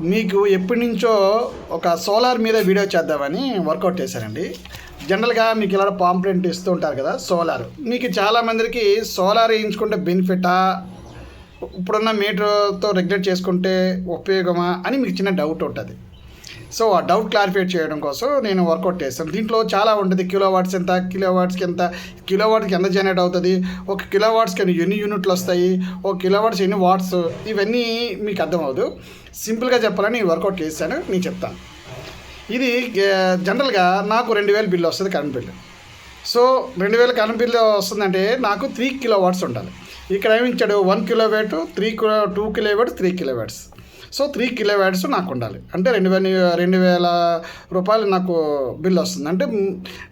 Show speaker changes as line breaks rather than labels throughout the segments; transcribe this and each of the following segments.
మీకు ఎప్పటి నుంచో ఒక సోలార్ మీద వీడియో చేద్దామని వర్కౌట్ చేశానండి జనరల్గా మీకు ఇలా పాంప్లెంట్ ఇస్తూ ఉంటారు కదా సోలార్. మీకు చాలా మందికి సోలార్ వేయించుకుంటే బెనిఫిటా? ఇప్పుడున్న మీటర్తో రెగ్యులేట్ చేసుకుంటే ఉపయోగమా అని మీకు చిన్న డౌట్ ఉంటుంది. సో ఆ డౌట్ క్లారిఫై చేయడం కోసం నేను వర్కౌట్ చేస్తాను. దీంట్లో చాలా ఉంటుంది. కిలో వాట్స్ ఎంత కిలో వాట్స్కి ఎంత కిలో వాట్స్కి ఎంత జనరేట్ అవుతుంది? ఒక కిలో వాట్స్కి ఎన్ని యూనిట్లు వస్తాయి? ఒక కిలో వాట్స్ ఎన్ని వాట్స్ ఇవన్నీ మీకు అర్థమవుదు సింపుల్గా చెప్పాలని నేను వర్కౌట్ చేశాను నేను చెప్తాను. ఇది జనరల్గా నాకు రెండు వేల బిల్లు వస్తుంది కరెంట్ బిల్లు సో రెండు వేల కరెంట్ బిల్లు వస్తుందంటే నాకు త్రీ కిలో వాట్స్ ఉండాలి. ఇక్కడ ఏమి ఇచ్చాడు? One kilo watt three kilo two kilo watt three kilo watts so three kilo watts నాకు ఉండాలి. అంటే రెండు వేల రెండు వేల రూపాయలు నాకు బిల్ వస్తుంది. అంటే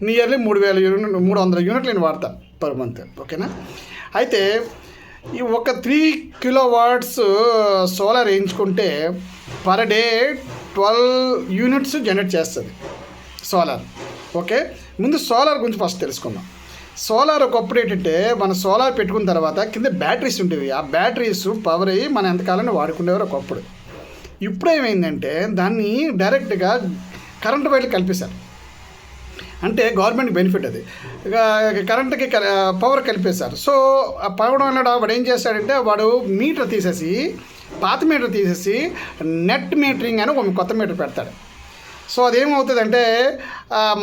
నియర్లీ మూడు వేల యూనిట్ మూడు వందల యూనిట్లు నేను వాడతాను పర్ మంత్ ఓకేనా? అయితే ఈ ఒక త్రీ కిలో వాట్స్ సోలార్ వేయించుకుంటే per day twelve units generate చేస్తుంది సోలార్ ఓకే? ముందు సోలార్ గురించి ఫస్ట్ తెలుసుకుందాం. సోలార్ ఒకప్పుడు ఏంటంటే మన సోలార్ పెట్టుకున్న తర్వాత కింద బ్యాటరీస్ ఉండేవి. ఆ బ్యాటరీస్ పవర్ అయ్యి మన ఎంతకాలం వాడుకునేవారు ఒకప్పుడు. ఇప్పుడు ఏమైందంటే దాన్ని డైరెక్ట్గా కరెంట్ వైర్లు కలిపేశారు. అంటే గవర్నమెంట్ బెనిఫిట్ అది. కరెంట్కి పవర్ కలిపేశారు. సో ఆ పవర్ వల్ల వాడు ఏం చేస్తాడంటే వాడు మీటర్ తీసేసి పాత మీటర్ తీసేసి నెట్ మీటరింగ్ అని ఒక కొత్త మీటర్ పెడతాడు. సో అదేమవుతుందంటే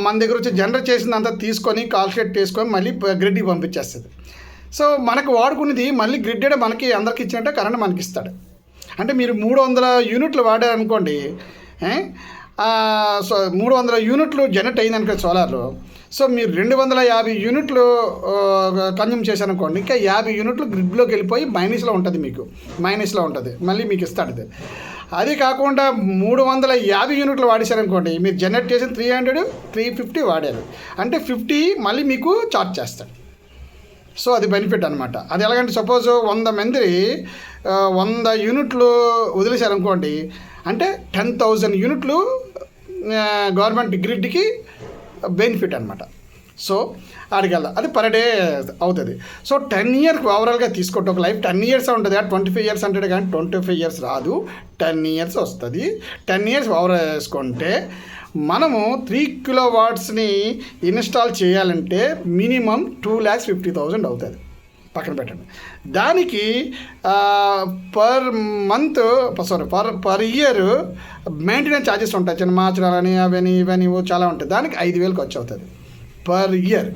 మన దగ్గర వచ్చి జనరేట్ చేసిందంతా తీసుకొని కాల్కులేట్ చేసుకొని మళ్ళీ గ్రిడ్కి పంపించేస్తుంది. సో మనకు వాడుకునేది మళ్ళీ గ్రిడ్డే మనకి అందరికి ఇచ్చినట్టే కరెంట్ మనకి ఇస్తాడు అంటే మీరు మూడు వందల యూనిట్లు వాడారనుకోండి సో మూడు వందల యూనిట్లు జనరేట్ అయిందనుకో సోలార్లో. సో మీరు రెండు వందల యాభై యూనిట్లు కన్జ్యూమ్ చేశారనుకోండి ఇంకా యాభై యూనిట్లు గ్రిడ్లోకి వెళ్ళిపోయి మైనస్లో ఉంటుంది మీకు మైనస్లో ఉంటుంది మళ్ళీ మీకు ఇస్తాడు అది కాకుండా మూడు వందల యాభై యూనిట్లు వాడేశారనుకోండి మీరు జనరేట్ చేసిన త్రీ హండ్రెడ్ త్రీ ఫిఫ్టీ వాడారు. అంటే ఫిఫ్టీ మళ్ళీ మీకు చార్జ్ చేస్తాడు. సో అది బెనిఫిట్ అనమాట అది ఎలాగంటే సపోజ్ వంద మంది వంద యూనిట్లు వదిలేశారనుకోండి అంటే టెన్ థౌజండ్ యూనిట్లు గవర్నమెంట్ గ్రిడ్కి బెనిఫిట్ అనమాట సో అడిగల. అది పర్ డే అవుతుంది. సో టెన్ ఇయర్స్ ఓవరాల్గా తీసుకుంటే ఒక లైఫ్ టెన్ ఇయర్స్ ఉంటుంది. ట్వంటీ ఫైవ్ ఇయర్స్ అంటాడు కానీ ట్వంటీ ఫైవ్ ఇయర్స్ రాదు. టెన్ ఇయర్స్ వస్తుంది. టెన్ ఇయర్స్ ఓవర్ వేసుకుంటే మనము త్రీ కిలో వాట్స్ని ఇన్స్టాల్ చేయాలంటే minimum two lakhs fifty thousand అవుతుంది. పక్కన పెట్టండి. దానికి per month sorry per per year maintenance charges ఉంటాయి. చిన్న మార్చడాలని అవని ఇవని చాలా ఉంటాయి. దానికి ఐదు వేలు ఖర్చు అవుతుంది. పర్ ఇయర్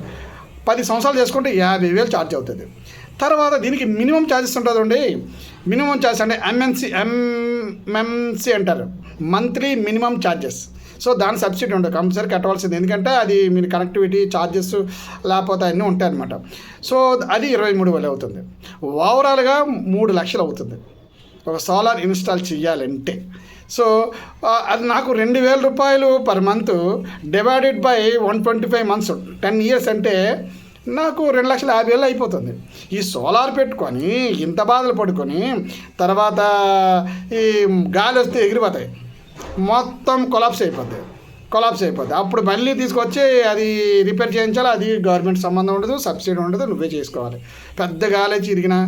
పది సంవత్సరాలు చేసుకుంటే యాభై వేలు ఛార్జ్ అవుతుంది. తర్వాత దీనికి మినిమం ఛార్జెస్ ఉంటుందండి మినిమం ఛార్జెస్ అంటే ఎంఎన్సి ఎంఎంసి అంటారు. మంత్లీ మినిమం ఛార్జెస్ సో దాని సబ్సిడీ ఉండదు. కంపల్సరీ కట్టవలసింది. ఎందుకంటే అది మీరు కనెక్టివిటీ ఛార్జెస్ లేకపోతే అన్నీ ఉంటాయి అనమాట సో అది ఇరవై మూడు వేలు అవుతుంది. ఓవరాల్గా మూడు లక్షలు అవుతుంది. ఒక సోలార్ ఇన్స్టాల్ చేయాలంటే. సో అది నాకు రెండు వేల రూపాయలు per month divided by one twenty five months ten years అంటే నాకు రెండు లక్షల యాభై వేలు అయిపోతుంది. ఈ సోలార్ పెట్టుకొని ఇంత బాధలు పడుకొని తర్వాత ఈ గాలి వస్తే ఎగిరిపోతాయి. మొత్తం కొలాప్స్ అయిపోతాయి. కొలాప్స్ అయిపోద్ది. అప్పుడు మళ్ళీ తీసుకొచ్చి అది రిపేర్ చేయించాలి అది గవర్నమెంట్ సంబంధం ఉండదు సబ్సిడీ ఉండదు నువ్వే చేసుకోవాలి. పెద్ద గాలి చిరిగినా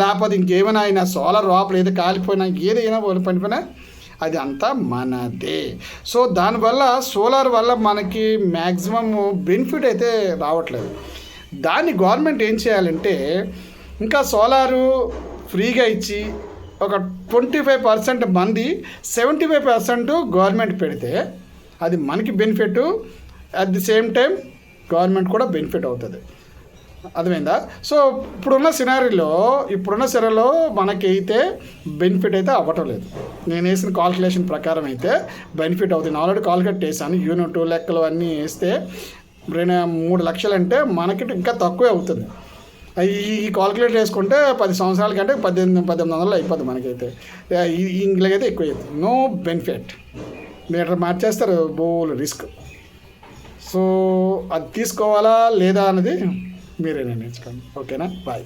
లేకపోతే ఇంకేమైనా అయినా సోలార్ లోపల ఏదో కాలిపోయినా ఏదైనా పనిపోయినా అది అంతా మనదే. సో దానివల్ల సోలార్ వల్ల మనకి మ్యాక్సిమం బెనిఫిట్ అయితే రావట్లేదు. దాన్ని గవర్నమెంట్ ఏం చేయాలంటే ఇంకా సోలారు ఫ్రీగా ఇచ్చి ఒక ట్వంటీ ఫైవ్ పర్సెంట్ మంది సెవెంటీ ఫైవ్ పర్సెంట్ గవర్నమెంట్ పెడితే అది మనకి benefit at the same time government కూడా బెనిఫిట్ అవుతుంది. అర్థమైందా? సో ఇప్పుడున్న సినారీలో ఇప్పుడున్న సినారీలో మనకైతే బెనిఫిట్ అయితే అవ్వటం లేదు. నేను వేసిన కాల్కులేషన్ ప్రకారం అయితే బెనిఫిట్ అవుతుంది. ఆల్రెడీ కాల్కులేట్ వేసాను యూనిట్ లెక్కలు అన్నీ వేస్తే రెండు మూడు లక్షలు అంటే మనకి ఇంకా తక్కువే అవుతుంది. ఈ ఈ కాల్కులేట్ చేసుకుంటే పది సంవత్సరాల కంటే పద్దెనిమిది పద్దెనిమిది వందలు అయిపోతుంది మనకైతే. ఈ- అయితే ఎక్కువ అవుతుంది నో బెనిఫిట్ మీటర్ మార్చేస్తారు బోల్ రిస్క్ సో అది తీసుకోవాలా లేదా అన్నది మీరే నిర్ణయించుకోండి. ఓకేనా? బాయ్